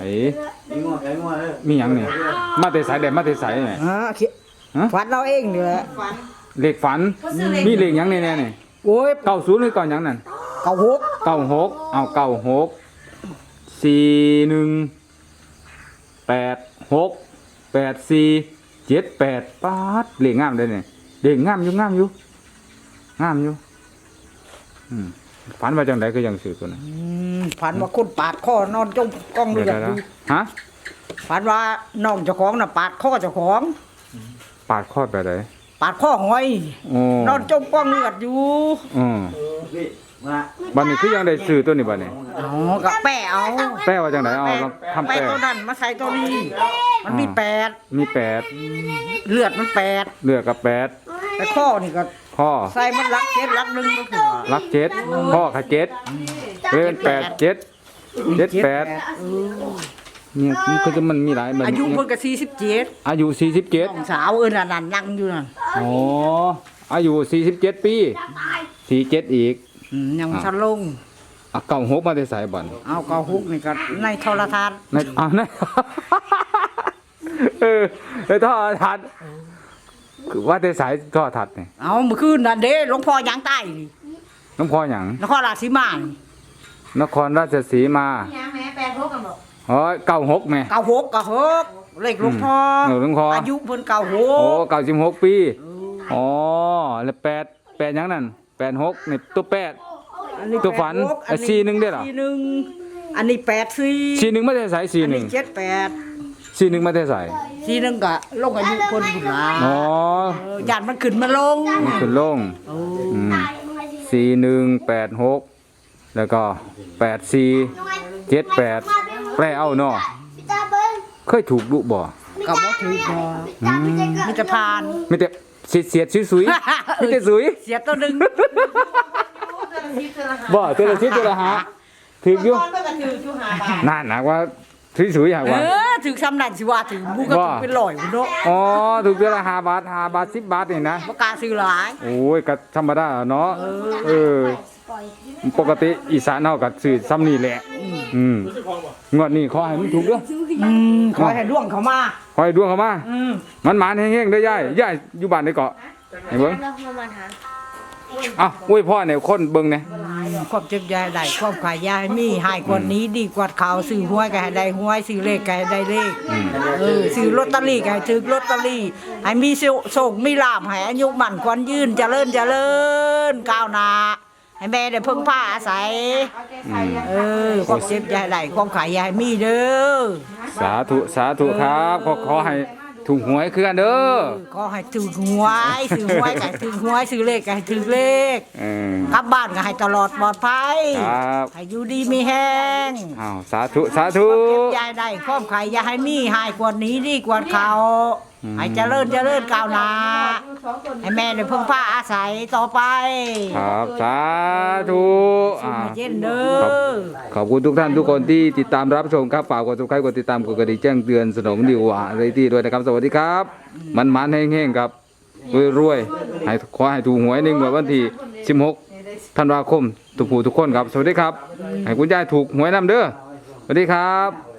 ไอ้มีงวไอ้งวเด้อมีหยังนี่มาแต่สายแดดมาแต่สายนี่อ่าเขียฮะฝันเราเองนี่แหละเลขฝัน มีเลขหยังแน่ๆนี่โอ้ยเก้าศูนย์หรือเก้าหยังนั่นเก่าหกเก้าหกเอาเก้าหกสี่หนึ่งแปดหกแปดสี่เจ็ดแปดปาดเลขงามเลยเนี่ยเลขงามอยู่งามอยู่งามอยู่อืม ฝันว่าจังไดคือยังสื่อตัวนั้นอืมฝันว่าคนปาดข้อนอนจมกล้องเลืเดี๋ยวอดเดี๋อยวยู่ฮะฝันว่าน้องเจ้าของน่ะปาดข้อเจ้าของ ปาดคอดไปไหนปาดข้อหอย โอ้นอนจมกล้องเลือดอยู่อืมพี่มาบัดนี้คือยังได้สื่อตัวนี้บัดนี้อ๋อกับแปะเอาแป้ว่าจังไดเอาแปะเราทำแปะแป้ตัวนั้นมาใส่ตัวนี้ มันมีแปดมีแปดเลือดมันแปดเลือกกับแปดแต่ข้อนี่ก็ พ่อใส่มันรักเจ็ดรักหนึ่งก็คือว่ารักเจ็ดพ่อขเจ็ดเป็นแปดเจ็ดเจ็ดแปดเออเนี่ยมันก็จะมันมีหลายมันอายุเพิ่นก็สี่สิบเจ็ดอายุสี่สิบเจ็ดน้องสาวเอิ้นน่ะนั่นนั่งอยู่นั่นอ๋ออายุสี่สิบเจ็ดปีสี่เจ็ดอีกอืมยังชันลงอะเก่าหกมาได้สายบันเอาเกาฮุกนี่ก็ในโทรทัศน์ในอ่าในเออในท่อทัด คือว่าได้สายท่อทัดเนี่ยเอาเมื่อคืนนั่นเด้หลวงพ่อยางใต้นี่น้ำพออย่างนครราชสีมานี่นครราชสีมายังแม่แปลงพวกกันบอกอ๋อเก้าหกแม่เกาฮกเกาฮกเลขหลวงพ่อเออหลวงพ่อออายุเพิ่นเกาฮโอ้กเก้าสิบหกปี อ๋อ แล้วแปดแปดหยังนั่นแปดหกนี่ตัวแปด อันนี้ตัวฝันแปดหกไอ้สี่หนึ่งด้วยเหรอ สี่หนึ่งอันนี้แปดสี่สี่หนึ่งไม่ได้ใส่สี่อันหนึ่นี้งเจ็ดแปด สี่หนึ่งไม่ได้ใส่สี่หนึ่งก็ลงอายุเพิ่นพุ่นล่ะอ๋อเออญาติมันขึ้นมาลงมันขึ้นลงโอ้อืมสี่หนึ่งแปดหกแล้วก็แปดสี่เจ็ดแปดแปลเอาเนาะเคยถูกดุบ่ก็บ่ถูกบ่อืมมีแต่ผ่าน ไม่แต่เสียดเสียดสุยๆไม่แต่สุยเสียตัวหนึงบ่เตัวละชิดเตัวละหาถืออยู่ ตอนเพื่อนก็ถือชูหาบาท นั่นนะว่าสุยสุยๆหากเอว่าอ ถึงซ้ำนั่นสิว่าถึงบูก็ว่าถึงเป็นร้อยพุ่นเนาะอ๋อถูกเตัวละห้าบาทห้าบาทสิบบาทนี่นะบ่กล้าซื้อหลายโอ้ยก็ธรรมดาเนาะเออ ปกติอีสานเฮาก็ซื้อซ้ำนี่แหละ อืมงวดนี้ขอให้มันถูกเด้ออืมขอให้ดวงเขามาขอให้ดวงเข้ามา อืมมันหมานแห้งๆเด้อยายยายอยู่บ้านได้เกาะให้เบิ่งเราประมาณหาอ้าวอุ้ยพ่อเนี่ยคนเบิ่งเนี่ย ความเจ็บยายได้ความขายยายมีหายกว่านี้ดีกว่าเขาซื้อหวยก็ให้ได้หวยซื้อเลขก็ให้ได้เลขเออซื้อลอตเตอรี่ก็ให้ถือลอตเตอรี่ให้มีโชคมีลาภให้อายุมั่นขวัญยืนเจริญเจริญก้าวหน้าให้แม่ได้พึ่งพาอาศัยเออความเจ็บยายได้ความขายยายมีเด้อสาธุสาธุครับขอขอให้ ถูกหวยคือกันเด้อขอให้ถือหวยซื้อหวยก็ให้ถือหวยซื้อเลขก็ให้ถือเลขเออกลับบ้านก็ให้ตลอดปลอดภัยครับให้อยู่ดีมีแห้งอ้าวสาธุสาธุเก็บยายได้ความขายยายให้มีหายกว่านี้ดีกว่าเขา ให้เจริญเจริญก้าวหน้าให้แม่ได้พึ่งพาอาศัยต่อไปครับสาธุสุอ่าขเย็นเด้อขอบคุณทุกท่านทุกคนที่ติดตามรับชมครับฝากกดติดตามกดติดตามกดกระดิ่งแจ้งเตือนสนองนิวอะไรที่ด้วยนะครับ สวัสดีครับ มันมันๆแห้งๆครับรวยๆให้ขอให้ถูกหวยในงวดวันที่16ธันวาคมทุกผู้ทุกคนครับ สวัสดีครับ ให้คุณยายถูกหวยนำเด้อสวัสดีครับ